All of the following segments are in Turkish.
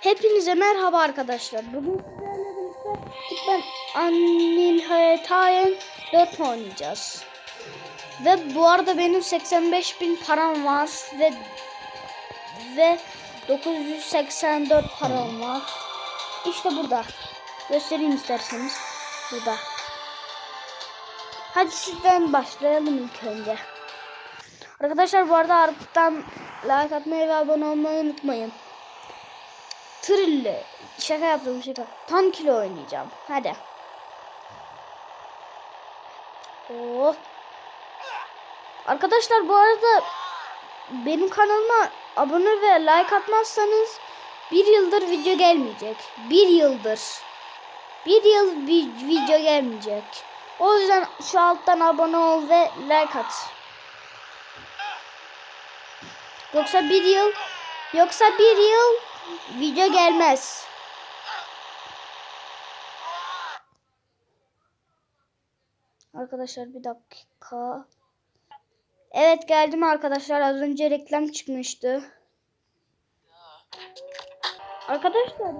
Hepinize merhaba arkadaşlar. Bugün sizlerle birlikte ben Anil Hayatayen 4 oynayacağız. Ve bu arada benim 85 bin param var ve ve 984 param var. İşte burada. Göstereyim isterseniz. Burada. Hadi sizden başlayalım ilk önce. Arkadaşlar bu arada artıktan like atmayı ve abone olmayı unutmayın. Tırille. Şaka yaptım şaka. Tank ile oynayacağım. Hadi. Oh. Arkadaşlar bu arada benim kanalıma abone ve like atmazsanız bir yıldır video gelmeyecek. Bir yıldır. Bir yıl bir video gelmeyecek. O yüzden şu alttan abone ol ve like at. Yoksa bir yıl yoksa bir yıl video gelmez. Arkadaşlar bir dakika. Evet geldim arkadaşlar. Az önce reklam çıkmıştı. Arkadaşlar.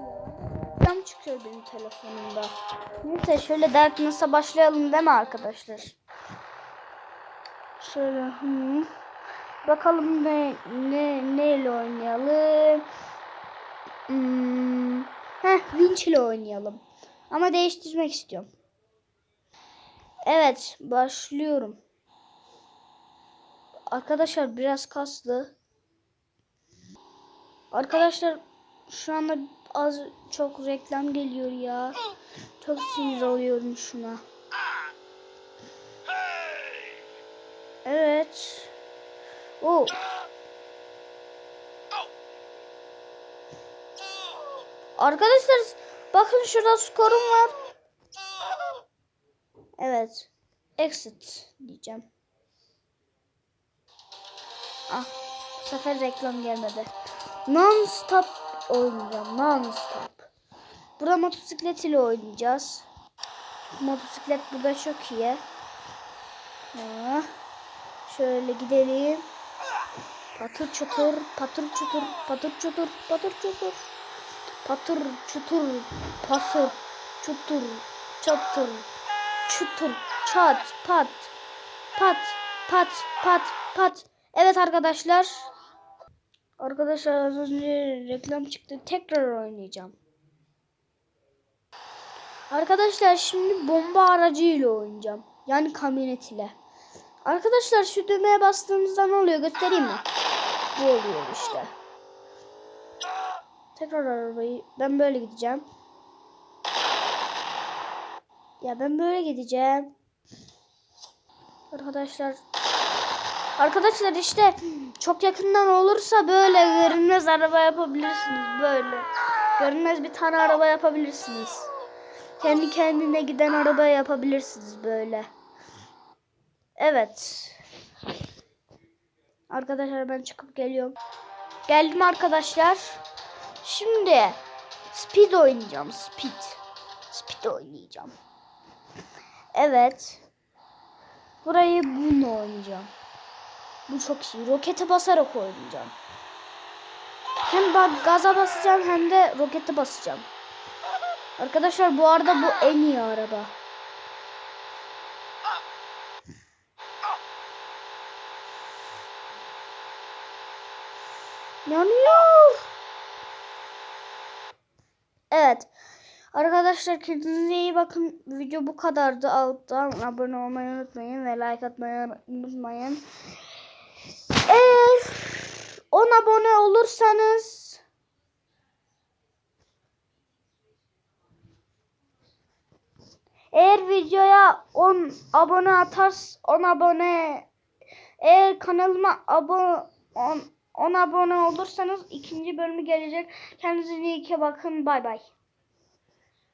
Reklam çıkıyor benim telefonumda. Neyse şöyle Darkness'a başlayalım değil mi arkadaşlar? Şöyle hı. Bakalım ne ne neyle oynayalım. Hmm. Heh, Winch ile oynayalım. Ama değiştirmek istiyorum. Evet, başlıyorum. Arkadaşlar biraz kaslı. Arkadaşlar şu anda az çok reklam geliyor ya. Çok sinir oluyorum şuna. Evet. Oh. Arkadaşlar bakın şurada skorum var. Evet. Exit diyeceğim. Ah. Bu sefer reklam gelmedi. Non stop oynayacağım. Non stop. Burada motosiklet ile oynayacağız. Motosiklet burada çok iyi. Ah. Şöyle gidelim. Patır çutur, patır çutur, patır çutur, patır çutur. Patır çutur, pasır, çutur, çatır, çutur, çat, pat, pat, pat, pat, pat. Evet arkadaşlar. Arkadaşlar az önce reklam çıktı. Tekrar oynayacağım. Arkadaşlar şimdi bomba aracıyla oynayacağım. Yani kamyonet ile. Arkadaşlar şu düğmeye bastığımızda ne oluyor göstereyim mi? Bu oluyor işte. Tekrar arabayı ben böyle gideceğim. Ya ben böyle gideceğim. Arkadaşlar Arkadaşlar işte çok yakından olursa böyle görünmez araba yapabilirsiniz böyle. Görünmez bir tane araba yapabilirsiniz. Kendi kendine giden araba yapabilirsiniz böyle. Evet. Arkadaşlar ben çıkıp geliyorum. Geldim arkadaşlar. Şimdi speed oynayacağım. Speed. Speed oynayacağım. Evet. Burayı bununla oynayacağım. Bu çok iyi. Rokete basarak oynayacağım. Hem bak gaza basacağım hem de rokete basacağım. Arkadaşlar bu arada bu en iyi araba. Yanıyor. Evet. Arkadaşlar kendinize iyi bakın. Video bu kadardı. Alttan abone olmayı unutmayın ve like atmayı unutmayın. Eğer 10 abone olursanız Eğer videoya 10 abone atars 10 abone eğer kanalıma abone 10 10 abone olursanız ikinci bölümü gelecek. Kendinize iyi bakın. Bay bay.